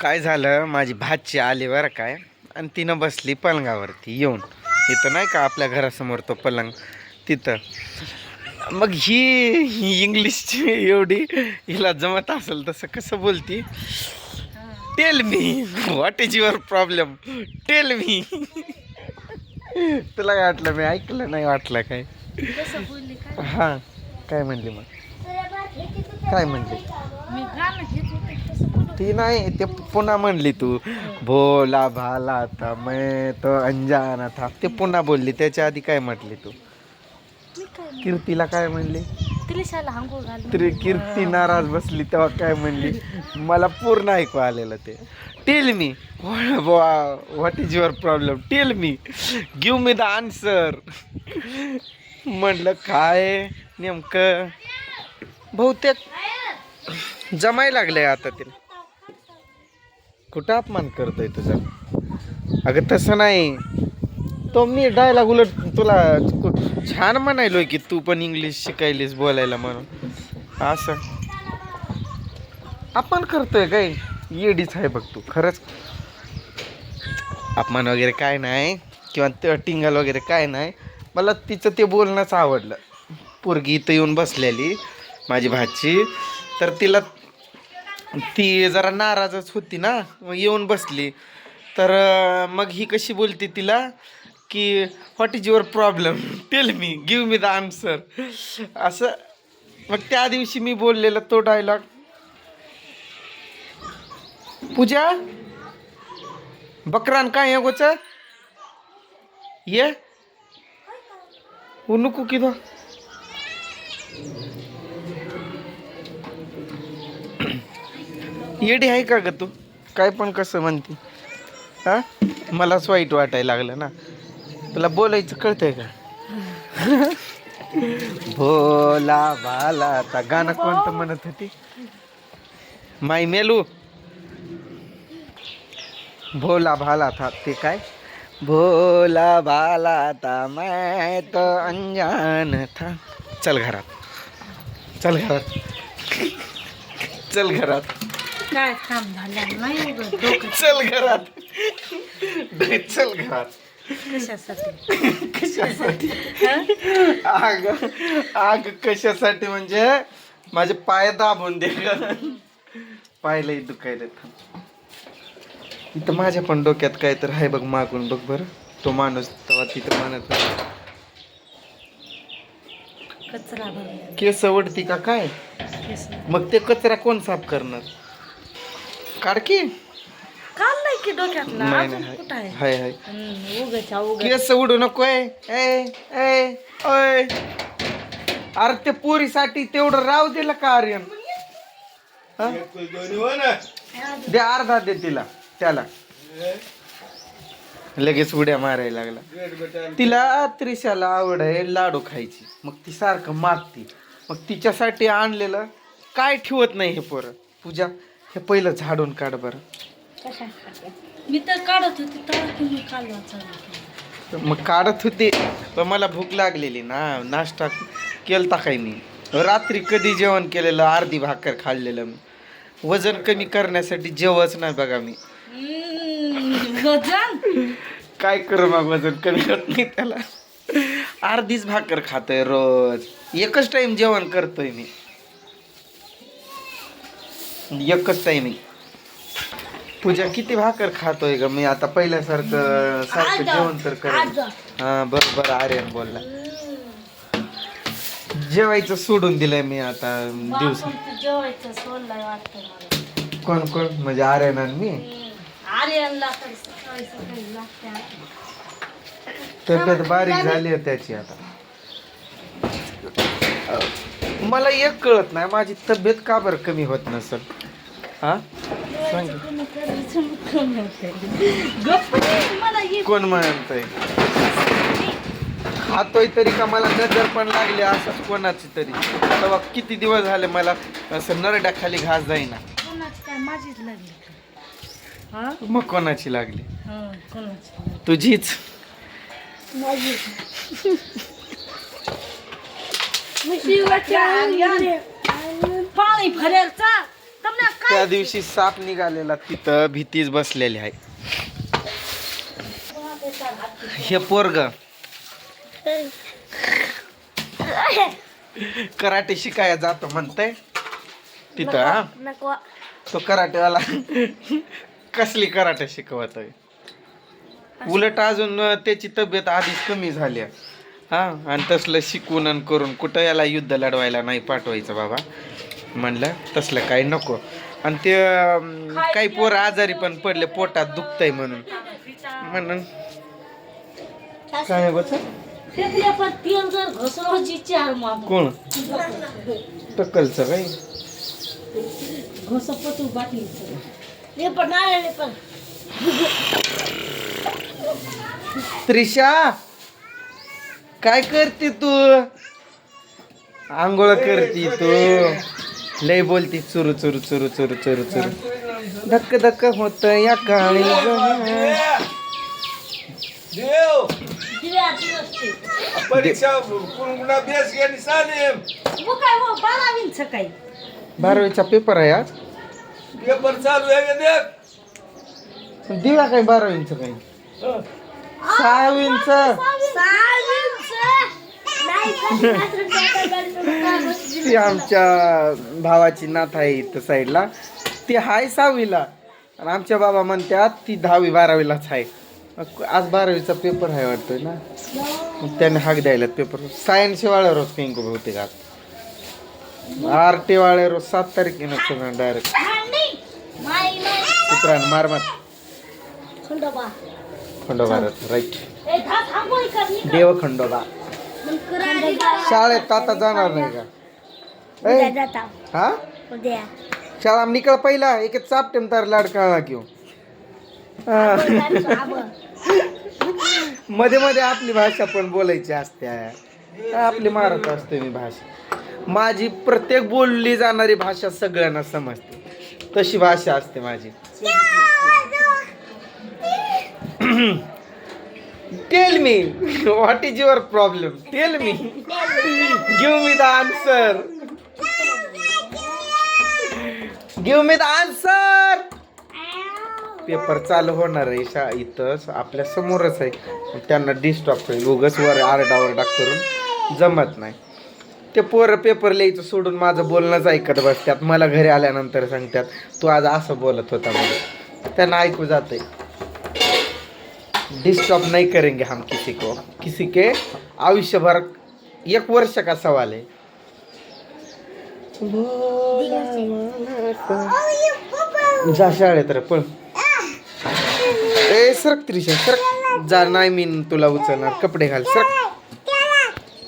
काय झालं? माझी भाची आली बरं काय आणि तिनं बसली पलंगावरती येऊन. इथं नाही का आपल्या घरासमोर तो पलंग? तिथं. मग ही ही इंग्लिशची एवढी हिला जमत असेल तसं कसं बोलती? Tell me what is your problem tell me तुला काय वाटलं? मी ऐकलं नाही वाटलं काय? हां. काय म्हणली मग? काय म्हणली? ती नाही ते पुन्हा म्हणली तू भोला भाला था मैं तो अंजाना था. ते पुन्हा बोलली त्याच्या आधी काय म्हटली तू? कीर्तीला काय म्हणली? तरी कीर्ती नाराज बसली तेव्हा काय म्हणली? मला पूर्ण ऐकू आलेलं ते. Tell me what is your problem tell me give me the answer म्हटलं काय नेमकं? बहुतेक जमाय लागलंय आता तिला कुठं अपमान करतोय तुझा? अगं तसं नाही. तो मी डायलॉग उलट तुला छान म्हणायलो की तू पण इंग्लिश शिकायलीस बोलायला म्हणून. असं. अपमान करतोय काय? येडीच आहे बघ तू खरंच. अपमान वगैरे काय नाही किंवा टिंगल वगैरे काय नाही. मला तिचं ते बोलणंच आवडलं. पोरगी इथं येऊन बसलेली माझी भाची. तर तिला ती जरा नाराजच होती ना मग येऊन बसली. तर मग ही कशी बोलते तिला की what is your problem tell me give me the answer असं मग त्या दिवशी मी बोललेला तो डायलॉग पूजा बकरान काय आहे गोच ये. उ नको येडी आहे का ग तू? काय पण कसं म्हणते. हा? मलाच वाईट वाटायला लागलं ना. तुला बोलायचं कळतंय का? भोला भाला आता गाणं कोणतं म्हणत होती? माय मेलू. भोला भाला था ते काय? भोला भाला था मैं तो अंजान था. चल घरात. चल घरात. चल घरात. काय काम झालं? नाही उगाच डोकं चल घरात. नाही, चल घरात. कशासाठी? कशासाठी? आग आग कशासाठी म्हणजे माझे पाय दाबून दे. पायलाही दुखायला इथं माझ्या पण डोक्यात काय तर आहे बघ मागून बघ बरं. तो माणूस तेव्हा तिथं होता. कचरा भरला. केस वडती का काय? केस. मग ते कचरा कोण साफ करणार? काढकी काल नाही की डोक्यातला नाही अजून नाही कुठं आहे? हाय हाय. हम्म, उगाच्या उगाच. केस उडू नकोय. ए ए ओय. अरे ते पोरीसाठी तेवढं राव दिलं का आर्यन? हा? दे अर्धा दे तिला त्याला. लगेच उड्या मारायला लागला. तिला त्रिशाला आवड आहे लाडू खायची. मग ती सारखं मागती. मग तिच्यासाठी आणलेलं काय ठेवत नाही हे पोरं? पूजा हे पहिलं झाडून काढ बरं. मी तर काढत होती तेव्हा की मी काल. वाचवलं मग काढत होते पण मला भूक लागलेली ना नाश्ता केलता काय मी? रात्री कधी जेवण केलेलं अर्धी भाकर खाल्लेलं मी. वजन कमी करण्यासाठी जेवच नाही बघा मी. वजन? काय करू मग वजन कमी होत नाही त्याला? अर्धीच भाकर खातोय रोज. एकच टाइम जेवण करतोय मी. एकच टाइम पूजा किती भाकर खातोय ग? मी आता पहिल्यासारखं सारखं जेवण तर कर हा बरोबर आर्यन बोलला. जेवायचं सोडून दिलंय मी आता दिवस. बापूंचं जेवायचं सोडलंय वाटतं मला. कोण कोण? म्हणजे आर्यन आणि मी? आर्यनला तब्येत बारीक झाली आहे त्याची आता. मला एक कळत नाही माझी तब्येत का बरं कमी होत नसल? हा? सांग. कोण म्हणतंय? खातोय तरी का मला नजर पण लागली असंच कोणाची तरी. तेव्हा किती दिवस झाले मला असं नरड्याखाली घास जाईना. माझीच लागली? हा? मग कोणाची लागली? हा कोणाची? लागली? तुझीच पाणी त्या दिवशी साप निघालेला तिथं भीतीच बसलेली आहे. हे पोरग. कराटे शिकायला जातो म्हणतंय. तिथं हा. तो कराटेवाला कसली कराटे शिकवत आहे उलट अजून त्याची तब्येत आधीच कमी झाली आहे. हा आणि तसलं शिकून आणि करून कुठं याला युद्ध लढवायला नाही पाठवायचं बाबा. म्हणलं तसलं काही नको. आणि ते काही पोरं आजारी पण पडले पोटात दुखतंय म्हणून. म्हणून. काय बच कोण? टक्कलचं काय? त्रिशा! काय करते तू? आंघोळ करते तू. लय बोलती चुरू चुरू चुरू चुरू चुरू चुरू. धक्क धक्क होत या काळी काय हो सकाळी. बारावीचा पेपर आहे आज? पेपर चालू आहे दिवा? काय बारावींच काही? सहावींच. ती आमच्या भावाची नात आहे इथं साईडला. ती हाय सहावीला. आणि आमच्या बाबा म्हणतात ती दहावी बारावीलाच आहे. आज बारावीचा पेपर आहे वाटतोय ना? मग त्याने हाक द्यायला पेपर. सायन्स वाळ्या रोज पिंकू बहुतेक आज आर टी वाळ्या रोज सात तारखेनं डायरेक्ट चित्रान मारमात खंडोबारात राईट देव खंडोबा शाळेत आता जाणार नाही का? ए, हा? शाळा निकळ पहिला एक चापटेम तर लाड कळला किंवा मध्ये मध्ये आपली भाषा पण बोलायची असते. आपली मारत असते मी भाषा. माझी प्रत्येक बोलली जाणारी भाषा सगळ्यांना समजते. तशी भाषा असते माझी. Tell me what is your problem tell me give me the answer give me the answer paper चालू होणार आहे शा इथंच आपल्या समोरच आहे. त्यांना डिस्टॉप होईल उगच वर आरडाओरडा करून जमत नाही. ते पोरं पेपर लिहायचं सोडून माझं बोलणंच ऐकत बसतात. मला घरी आल्यानंतर सांगतात तू आज असं बोलत होता मला त्यांना ऐकू जाते डिस्टर्ब नहीं करेंगे हम किसी को। किसी के आयुष्य भर एक वर्ष का सवाल है। जा शाळेत रे पण ए सरक त्रिशा सरक. जा नाही मी तुला उचलणार कपडे घाल सरक.